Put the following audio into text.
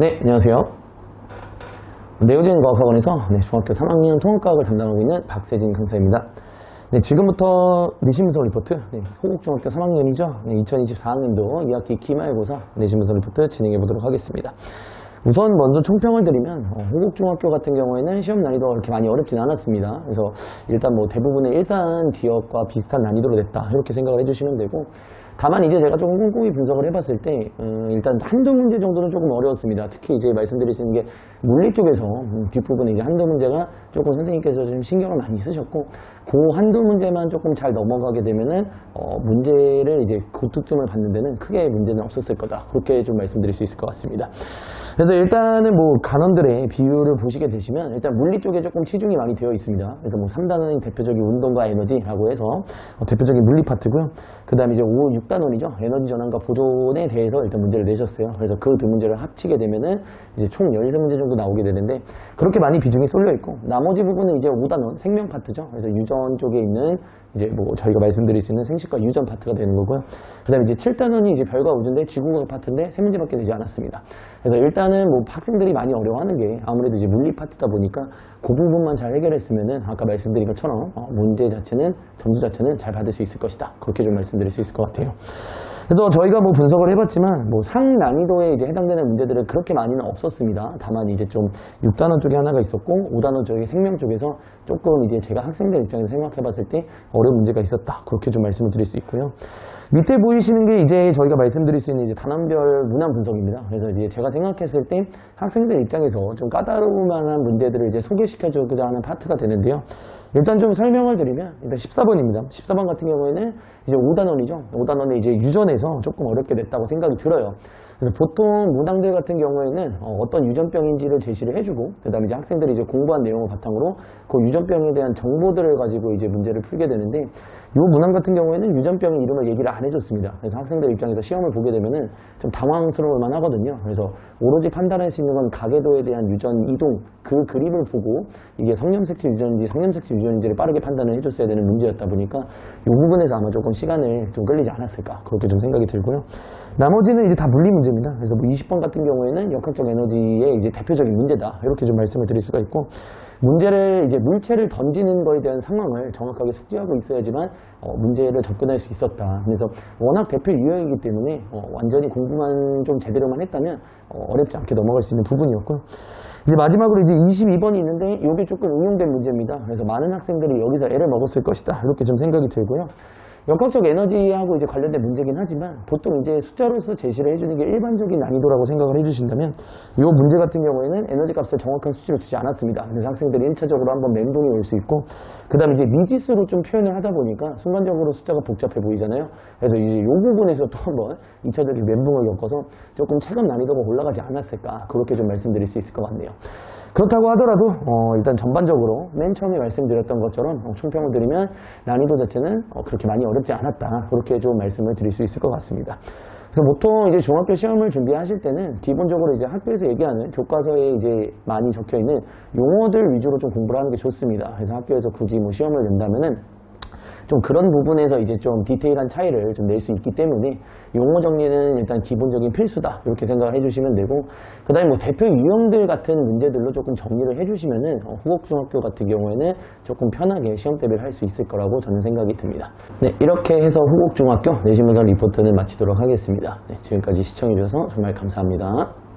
네, 안녕하세요. 내우진 과학학원에서 네, 중학교 3학년 통합과학을 담당하고 있는 박세진 강사입니다. 네, 지금부터 내신분석 리포트, 네, 호국중학교 3학년이죠. 2024학년도 2학기 기말고사 내신분석 리포트 진행해 보도록 하겠습니다. 우선 먼저 총평을 드리면 어, 호국중학교 같은 경우에는 시험 난이도가 그렇게 많이 어렵진 않았습니다. 그래서 일단 뭐 대부분의 일산 지역과 비슷한 난이도로 냈다 이렇게 생각을 해주시면 되고 다만 이제 제가 조금 꼼꼼히 분석을 해봤을 때 음, 일단 한두 문제 정도는 조금 어려웠습니다. 특히 이제 말씀드릴 수 있는 게 물리 쪽에서 음, 뒷부분에 이제 한두 문제가 조금 선생님께서 좀 신경을 많이 쓰셨고 그 한두 문제만 조금 잘 넘어가게 되면은 어, 문제를 이제 고득점을 받는 데는 크게 문제는 없었을 거다. 그렇게 좀 말씀드릴 수 있을 것 같습니다. 그래서 일단은 뭐 간원들의 비율을 보시게 되시면 일단 물리 쪽에 조금 치중이 많이 되어 있습니다. 그래서 뭐 3단원이 대표적인 운동과 에너지라고 해서 어, 대표적인 물리 파트고요. 그 다음에 이제 5, 6 단원이죠. 에너지 전환과 보존에 대해서 일단 문제를 내셨어요. 그래서 그 두 문제를 합치게 되면은 이제 총 13문제 정도 나오게 되는데 그렇게 많이 비중이 쏠려 있고 나머지 부분은 이제 5단원 생명 파트죠. 그래서 유전 쪽에 있는 이제 뭐 저희가 말씀드릴 수 있는 생식과 유전 파트가 되는 거고요. 그 다음에 이제 7단원이 이제 별과 우주인데 지구과학 파트인데 세 문제밖에 되지 않았습니다. 그래서 일단은 뭐 학생들이 많이 어려워하는 게 아무래도 이제 물리 파트다 보니까 그 부분만 잘 해결했으면은 아까 말씀드린 것처럼 어, 문제 자체는 점수 자체는 잘 받을 수 있을 것이다. 그렇게 좀 말씀드릴 수 있을 것 같아요. 그래서 저희가 뭐 분석을 해봤지만 뭐 상난이도에 이제 해당되는 문제들은 그렇게 많이는 없었습니다. 다만 이제 좀 6단원 쪽에 하나가 있었고 5단원 쪽에 생명 쪽에서 조금 이제 제가 학생들 입장에서 생각해봤을 때 어려운 문제가 있었다. 그렇게 좀 말씀을 드릴 수 있고요. 밑에 보이시는 게 이제 저희가 말씀드릴 수 있는 이제 단원별 문항 분석입니다. 그래서 이제 제가 생각했을 때 학생들 입장에서 좀 까다로울 만한 문제들을 이제 소개시켜주고자 하는 파트가 되는데요. 일단 좀 설명을 드리면 일단 14번입니다. 14번 같은 경우에는 이제 5단원이죠. 5단원에 이제 유전에 서 조금 어렵게 됐다고 생각이 들어요. 그래서 보통 문항들 같은 경우에는 어, 떤 유전병인지를 제시를 해주고 그다음에 이제 학생들이 이제 공부한 내용을 바탕으로 그 유전병에 대한 정보들을 가지고 이제 문제를 풀게 되는데 이 문항 같은 경우에는 유전병의 이름을 얘기를 안 해줬습니다. 그래서 학생들 입장에서 시험을 보게 되면은 좀 당황스러울 만하거든요. 그래서 오로지 판단할 수 있는 건 가계도에 대한 유전 이동 그 그림을 보고 이게 성염색체 유전인지 성염색체 유전인지를 빠르게 판단을 해줬어야 되는 문제였다 보니까 이 부분에서 아마 조금 시간을 좀 끌리지 않았을까 그렇게 좀 생각이 들고요. 나머지는 이제 다 물리 문제 입니다. 그래서 뭐 20번 같은 경우에는 역학적 에너지의 이제 대표적인 문제다. 이렇게 좀 말씀을 드릴 수가 있고, 문제를 이제 물체를 던지는 거에 대한 상황을 정확하게 숙지하고 있어야지만 어, 문제를 접근할 수 있었다. 그래서 워낙 대표 유형이기 때문에 어, 완전히 공부만 좀 제대로만 했다면 어, 렵지 않게 넘어갈 수 있는 부분이었고요. 이제 마지막으로 이제 22번이 있는데 이게 조금 응용된 문제입니다. 그래서 많은 학생들이 여기서 애를 먹었을 것이다. 이렇게 좀 생각이 들고요. 역학적 에너지하고 이제 관련된 문제긴 하지만 보통 이제 숫자로서 제시를 해주는 게 일반적인 난이도라고 생각을 해주신다면 이 문제 같은 경우에는 에너지 값을 정확한 수치로 주지 않았습니다. 그래서 학생들이 1차적으로 한번 멘붕이 올 수 있고 그 다음에 이제 미지수로 좀 표현을 하다 보니까 순간적으로 숫자가 복잡해 보이잖아요. 그래서 이제 이 부분에서 또 한번 2차적인 멘붕을 겪어서 조금 체감 난이도가 올라가지 않았을까 그렇게 좀 말씀드릴 수 있을 것 같네요. 그렇다고 하더라도 어, 일단 전반적으로 맨 처음에 말씀드렸던 것처럼 어, 총평을 드리면 난이도 자체는 어, 그렇게 많이 어렵지 않았다 그렇게 좀 말씀을 드릴 수 있을 것 같습니다. 그래서 보통 이제 중학교 시험을 준비하실 때는 기본적으로 이제 학교에서 얘기하는 교과서에 이제 많이 적혀 있는 용어들 위주로 좀 공부를 하는 게 좋습니다. 그래서 학교에서 굳이 뭐 시험을 낸다면은 좀 그런 부분에서 이제 좀 디테일한 차이를 좀 낼 수 있기 때문에 용어 정리는 일단 기본적인 필수다 이렇게 생각을 해주시면 되고 그 다음에 뭐 대표 유형들 같은 문제들로 조금 정리를 해주시면은 어, 후곡중학교 같은 경우에는 조금 편하게 시험 대비를 할 수 있을 거라고 저는 생각이 듭니다. 네 이렇게 해서 후곡중학교 내신문서 리포트는 마치도록 하겠습니다. 네, 지금까지 시청해주셔서 정말 감사합니다.